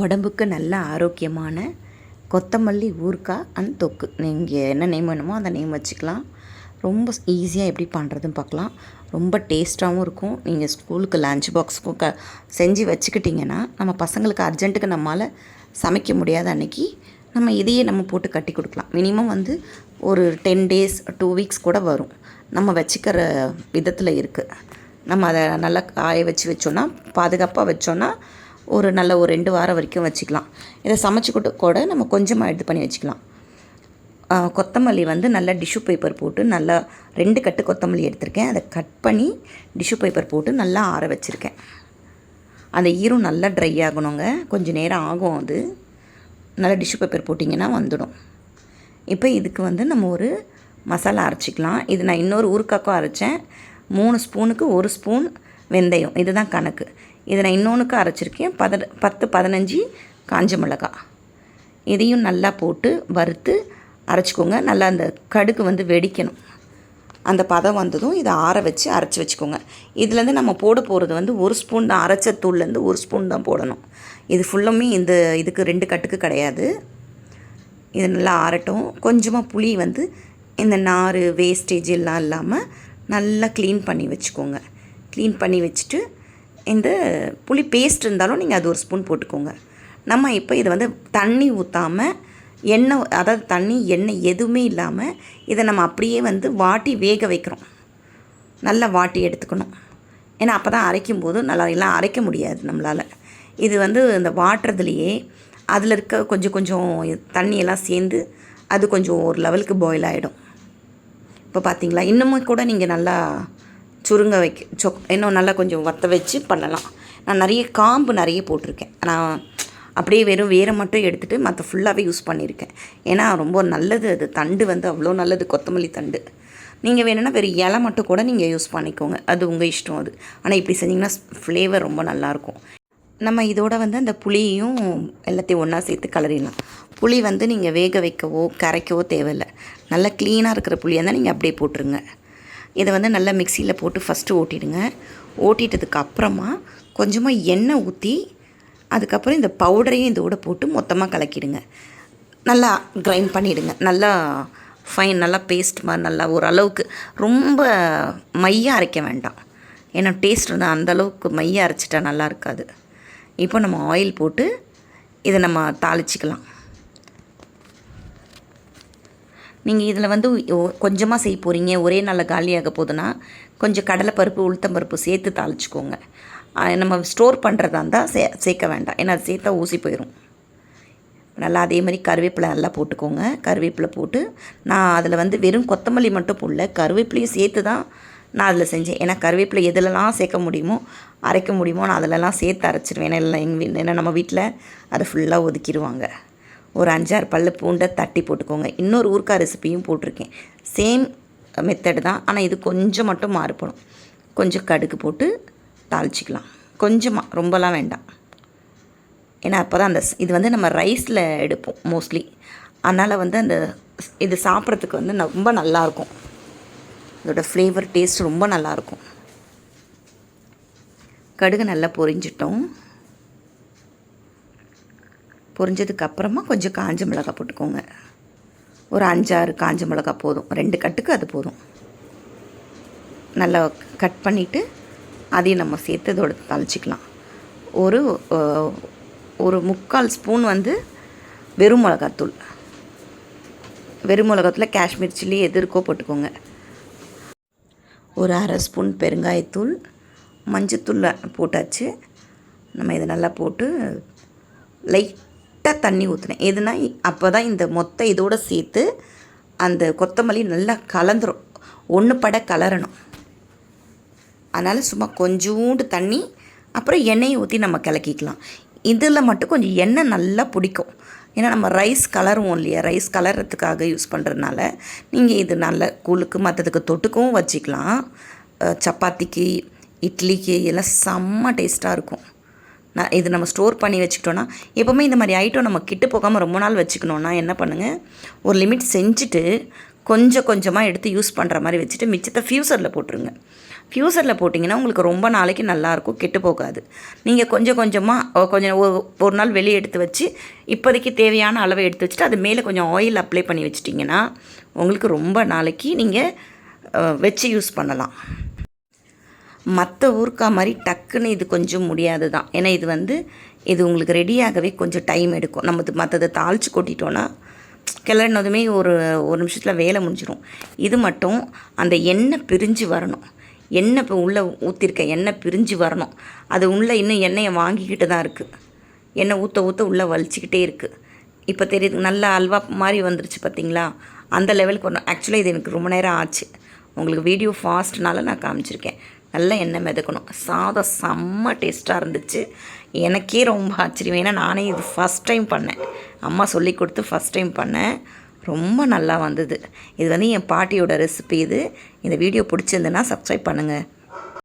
உடம்புக்கு நல்ல ஆரோக்கியமான கொத்தமல்லி ஊறுகாய் அண்ட் தொக்கு. நீங்கள் என்ன நேம் வேணுமோ அந்த நேம் வச்சுக்கலாம். ரொம்ப ஈஸியாக எப்படி பண்ணுறதுன்னு பார்க்கலாம். ரொம்ப டேஸ்ட்டாகவும் இருக்கும். நீங்கள் ஸ்கூலுக்கு லஞ்ச் பாக்ஸுக்கும் க செஞ்சு வச்சுக்கிட்டிங்கன்னா நம்ம பசங்களுக்கு அர்ஜென்ட்டுக்கு நம்மளால் சமைக்க முடியாத அன்னைக்கு நம்ம இதையே நம்ம போட்டு கட்டி கொடுக்கலாம். மினிமம் வந்து ஒரு டென் டேஸ் டூ வீக்ஸ் கூட வரும். நம்ம வச்சுக்கிற விதத்தில் இருக்குது நம்ம அதை நல்லா காய வச்சு வச்சோன்னா பாதுகாப்பாக வச்சோன்னா ஒரு நல்ல ஒரு ரெண்டு வாரம் வரைக்கும் வச்சுக்கலாம். இதை சமைச்சு கூட கூட நம்ம கொஞ்சமாக இது பண்ணி வச்சுக்கலாம். கொத்தமல்லி வந்து நல்லா டிஷ்யூ பேப்பர் போட்டு நல்லா ரெண்டு கட்டு கொத்தமல்லி எடுத்திருக்கேன். அதை கட் பண்ணி டிஷ்யூ பேப்பர் போட்டு நல்லா ஆற வச்சுருக்கேன். அந்த ஈரம் நல்லா ட்ரை ஆகணுங்க. கொஞ்சம் நேரம் ஆகும் அது. நல்லா டிஷ்யூ பேப்பர் போட்டிங்கன்னா வந்துடும். இப்போ இதுக்கு வந்து நம்ம ஒரு மசாலா அரைச்சிக்கலாம். இது நான் இன்னொரு ஊருக்காக்கும் அரைச்சேன். மூணு ஸ்பூனுக்கு ஒரு ஸ்பூன் வெந்தயம். இதுதான் கணக்கு. இதை நான் இன்னொன்றுக்கு அரைச்சிருக்கேன். பத பத்து பதினஞ்சு காஞ்ச மிளகாய் இதையும் நல்லா போட்டு வறுத்து அரைச்சிக்கோங்க. நல்லா அந்த கடுகு வந்து வெடிக்கணும். அந்த பதம் வந்ததும் இதை ஆற வச்சு அரைச்சி வச்சுக்கோங்க. இதுலேருந்து நம்ம போட போகிறது வந்து ஒரு ஸ்பூன் தான். அரைச்ச தூள்லேருந்து ஒரு ஸ்பூன் தான் போடணும். இது ஃபுல்லுமே இந்த இதுக்கு ரெண்டு கட்டுக்கு கிடையாது. இது நல்லா ஆறட்டும். கொஞ்சமாக புளி வந்து இந்த நார் வேஸ்டேஜ் எல்லாம் இல்லாமல் நல்லா க்ளீன் பண்ணி வச்சுக்கோங்க. க்ளீன் பண்ணி வச்சுட்டு இந்த புளி பேஸ்ட் இருந்தாலும் நீங்கள் அது ஒரு ஸ்பூன் போட்டுக்கோங்க. நம்ம இப்போ இதை வந்து தண்ணி ஊற்றாமல் எண்ணெய் அதாவது தண்ணி எண்ணெய் எதுவுமே இல்லாமல் இதை நம்ம அப்படியே வந்து வாட்டி வேக வைக்கிறோம். நல்லா வாட்டி எடுத்துக்கணும். ஏன்னா அப்போ தான் அரைக்கும் போது நல்லா எல்லாம் அரைக்க முடியாது நம்மளால். இது வந்து இந்த வாட்டுறதுலையே அதில் இருக்க கொஞ்சம் கொஞ்சம் தண்ணியெல்லாம் சேர்ந்து அது கொஞ்சம் ஒரு லெவலுக்கு பாயில் ஆகிடும் இப்போ பார்த்தீங்களா இன்னமும் கூட நீங்கள் நல்லா சுருங்க வைக்க சொ இன்னும் நல்லா கொஞ்சம் வற்ற வச்சு பண்ணலாம். நான் நிறைய காம்பு நிறைய போட்டிருக்கேன். நான் அப்படியே வெறும் வேரை மட்டும் எடுத்துகிட்டு மற்ற ஃபுல்லாகவே யூஸ் பண்ணியிருக்கேன். ஏன்னா ரொம்ப நல்லது அது. தண்டு வந்து அவ்வளோ நல்லது. கொத்தமல்லி தண்டு. நீங்கள் வேணும்னா வெறும் இலை மட்டும் கூட நீங்கள் யூஸ் பண்ணிக்கோங்க. அது உங்கள் இஷ்டம் அது. ஆனால் இப்படி செஞ்சிங்கன்னா ஃப்ளேவர் ரொம்ப நல்லாயிருக்கும். நம்ம இதோட வந்து அந்த புளியையும் எல்லாத்தையும் ஒன்றா சேர்த்து கலரிடலாம். புளி வந்து நீங்கள் வேக வைக்கவோ கரைக்கவோ தேவையில்லை. நல்லா க்ளீனாக இருக்கிற புளியாக இருந்தால் நீங்கள் அப்படியே போட்டுருங்க. இதை வந்து நல்லா மிக்சியில் போட்டு ஃபஸ்ட்டு ஓட்டிடுங்க. ஓட்டிட்டதுக்கு அப்புறமா கொஞ்சமாக எண்ணெய் ஊற்றி அதுக்கப்புறம் இந்த பவுடரையும் இதோடு போட்டு மொத்தமாக கலக்கிடுங்க. நல்லா கிரைண்ட் பண்ணிவிடுங்க நல்லா ஃபைன் நல்லா பேஸ்ட் மாதிரி நல்லா ஓரளவுக்கு ரொம்ப மையாக அரைக்க வேண்டாம். ஏன்னா டேஸ்ட் வந்து அந்த அளவுக்கு மையாக அரைச்சிட்டா நல்லா இருக்காது. இப்போ நம்ம ஆயில் போட்டு இதை நம்ம தாளிச்சிக்கலாம். நீங்கள் இதில் வந்து கொஞ்சமாக செய்ய போகிறீங்க ஒரே நாளில் காலியாக போகுதுன்னா கொஞ்சம் கடலைப்பருப்பு உளுத்தம்பருப்பு சேர்த்து தாளிச்சிக்கோங்க. நம்ம ஸ்டோர் பண்ணுறதா இருந்தால் சே சேர்க்க வேண்டாம். ஏன்னா அது சேர்த்தா ஊசி போயிடும் நல்லா அதே மாதிரி கருவேப்பிலை நல்லா போட்டுக்கோங்க. கருவேப்பிலை போட்டு நான் அதில் வந்து வெறும் கொத்தமல்லி மட்டும் போடல. கருவேப்பிலையும் சேர்த்து தான் நான் அதில் செஞ்சேன். ஏன்னா கருவேப்பிலை எதுலலாம் சேர்க்க முடியுமோ அரைக்க முடியுமோ நான் அதிலலாம் சேர்த்து அரைச்சிருவேன். ஏன்னா எல்லாம் எங்கள் ஏன்னா நம்ம வீட்டில் அதை ஃபுல்லாக ஒதுக்கிடுவாங்க ஒரு அஞ்சாறு பல்லு பூண்டை தட்டி போட்டுக்கோங்க. இன்னொரு ஊறுகாய் ரெசிபியும் போட்டிருக்கேன். சேம் மெத்தடு தான். ஆனால் இது கொஞ்சம் மட்டும் மாறுபடும். கொஞ்சம் கடுகு போட்டு தாளிச்சிக்கலாம். கொஞ்சமாக ரொம்பலாம் வேண்டாம். ஏன்னா அப்போ தான் அந்த இது வந்து நம்ம ரைஸில் எடுப்போம் மோஸ்ட்லி அதனால் வந்து அந்த இது சாப்பிட்றதுக்கு வந்து ரொம்ப நல்லாயிருக்கும் இதோட ஃப்ளேவர் டேஸ்ட் ரொம்ப நல்லாயிருக்கும் கடுகு நல்லா பொரிஞ்சிட்டோம். பொரிஞ்சதுக்கு அப்புறமா கொஞ்சம் காஞ்ச மிளகாய் போட்டுக்கோங்க. ஒரு அஞ்சாறு காஞ்ச மிளகாய் போதும். ரெண்டு கட்டுக்கு அது போதும். நல்லா கட் பண்ணிவிட்டு அதையும் நம்ம சேர்த்து இதோட தாளிச்சிக்கலாம். ஒரு ஒரு முக்கால் ஸ்பூன் வந்து வெறும் மிளகாத்தூள். வெறும் மிளகாத்தூள் காஷ்மீர் சில்லி எது இருக்கோ போட்டுக்கோங்க. ஒரு அரை ஸ்பூன் பெருங்காயத்தூள் மஞ்சத்தூள் போட்டாச்சு. நம்ம இதை நல்லா போட்டு லைட் லைட்டாக தண்ணி ஊற்றினேன் எதுனா அப்போ தான் இந்த மொத்த இதோடு சேர்த்து அந்த கொத்தமல்லி நல்லா கலந்துரும். ஒன்று பட கலரணும். அதனால் சும்மா கொஞ்சோண்டு தண்ணி அப்புறம் எண்ணெயை ஊற்றி நம்ம கிளக்கிக்கலாம் இதில் மட்டும் கொஞ்சம் எண்ணெய் நல்லா பிடிக்கும். ஏன்னா நம்ம ரைஸ் கலருவோம் இல்லையா? ரைஸ் கலர்றதுக்காக யூஸ் பண்ணுறதுனால நீங்கள் இது நல்ல கூழுக்கு மற்றதுக்கு தொட்டுக்கவும் வச்சுக்கலாம். சப்பாத்திக்கு இட்லிக்கு எல்லாம் செம்ம டேஸ்ட்டாக இருக்கும். நான் இது நம்ம ஸ்டோர் பண்ணி வச்சுக்கிட்டோன்னா எப்போவுமே இந்த மாதிரி ஐட்டம் நம்ம கிட்ட போகாமல் ரொம்ப நாள் வச்சுக்கணுன்னா என்ன பண்ணுங்கள் ஒரு லிமிட் செஞ்சுட்டு கொஞ்சம் கொஞ்சமாக எடுத்து யூஸ் பண்ணுற மாதிரி வச்சுட்டு மிச்சத்தை ஃப்யூசரில் போட்டுருங்க. ஃப்யூசரில் போட்டிங்கன்னா உங்களுக்கு ரொம்ப நாளைக்கு நல்லாயிருக்கும் கெட்டு போகாது. நீங்கள் கொஞ்சம் கொஞ்சமாக கொஞ்சம் ஒரு ஒரு நாள் வெளியே எடுத்து வச்சு இப்போதைக்கு தேவையான அளவை எடுத்து வச்சுட்டு அது மேலே கொஞ்சம் ஆயில் அப்ளை பண்ணி வச்சிட்டிங்கன்னா உங்களுக்கு ரொம்ப நாளைக்கு நீங்கள் வச்சு யூஸ் பண்ணலாம். மற்ற ஊர்க்கா மாதிரி டக்குன்னு இது கொஞ்சம் முடியாது தான் ஏன்னா இது வந்து இது உங்களுக்கு ரெடியாகவே கொஞ்சம் டைம் எடுக்கும். நம்ம மற்றதை தாளித்து கொட்டிட்டோன்னா கிளறினதுமே ஒரு ஒரு நிமிஷத்தில் வேலை முடிஞ்சிடும் இது மட்டும் அந்த எண்ணெய் பிரிஞ்சு வரணும். எண்ணெய் இப்போ உள்ளே ஊற்றிருக்க எண்ணெய் பிரிஞ்சு வரணும். அது உள்ளே இன்னும் எண்ணெயை வாங்கிக்கிட்டு தான் இருக்குது எண்ணெய் ஊற்ற ஊற்ற உள்ளே வலிச்சிக்கிட்டே இருக்குது இப்போ தெரியுது நல்ல அல்வா மாதிரி வந்துருச்சு பார்த்தீங்களா அந்த லெவலுக்கு வரணும். ஆக்சுவலாக இது எனக்கு ரொம்ப நேரம் ஆச்சு. உங்களுக்கு வீடியோ ஃபாஸ்ட்னால நான் காமிச்சிருக்கேன். நல்ல எண்ணெய் மிதக்கணும். சாதம் செம்ம டேஸ்ட்டாக இருந்துச்சு. எனக்கே ரொம்ப ஆச்சரியம். ஏன்னா நானே இது ஃபஸ்ட் டைம் பண்ணேன். அம்மா சொல்லி கொடுத்து ஃபஸ்ட் டைம் பண்ணேன். ரொம்ப நல்லா வந்தது. இது வந்து என் பாட்டியோட ரெசிபி இது. இந்த வீடியோ பிடிச்சிருந்துன்னா சப்ஸ்கிரைப் பண்ணுங்கள்